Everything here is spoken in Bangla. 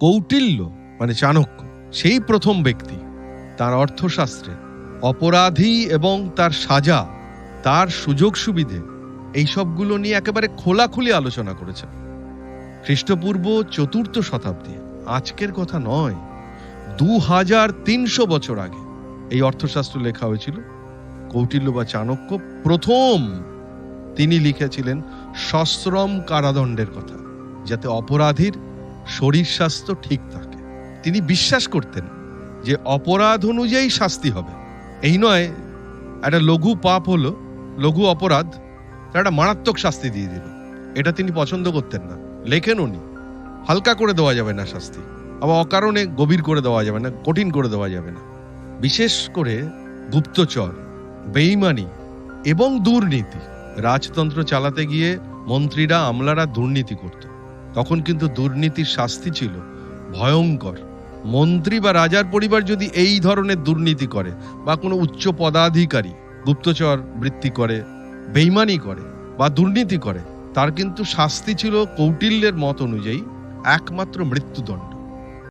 কৌটিল্য মানে চাণক্য, সেই প্রথম ব্যক্তি। তার অর্থশাস্ত্রে অপরাধী এবং তার সাজা, তার সুযোগ সুবিধে, এই সবগুলো নিয়ে একেবারে খোলাখুলি আলোচনা করেছেন। খ্রিস্টপূর্ব চতুর্থ শতাব্দী আজকের কথা নয় দু হাজার তিনশো বছর আগে এই অর্থশাস্ত্র লেখা হয়েছিল। কৌটিল্য বা চাণক্য প্রথম তিনি লিখেছিলেন সশ্রম কারাদণ্ডের কথা, যাতে অপরাধীর শরীর স্বাস্থ্য ঠিক থাকে। তিনি বিশ্বাস করতেন যে অপরাধ অনুযায়ী শাস্তি হবে। এই নয়, একটা লঘু পাপ হলো, লঘু অপরাধ একটা মারাত্মক শাস্তি দিয়ে দিল। এটা তিনি পছন্দ করতেন না। লেখেন উনি, হালকা করে দেওয়া যাবে না শাস্তি। আবার অকারণে গভীর করে দেওয়া যাবে না, কঠিন করে দেওয়া যাবে না। বিশেষ করে গুপ্তচর, বেইমানি এবং দুর্নীতি। রাজতন্ত্র চালাতে গিয়ে মন্ত্রীরা, আমলারা দুর্নীতি করত। তখন কিন্তু দুর্নীতির শাস্তি ছিল। ভয়ঙ্কর। মন্ত্রী বা রাজার পরিবার যদি এই ধরনের দুর্নীতি করে বা কোনো উচ্চ পদাধিকারী গুপ্তচর বৃত্তি করে, বেইমানি করে বা দুর্নীতি করে, তার কিন্তু শাস্তি ছিল কৌটিল্যের মত অনুযায়ী একমাত্র মৃত্যুদণ্ড।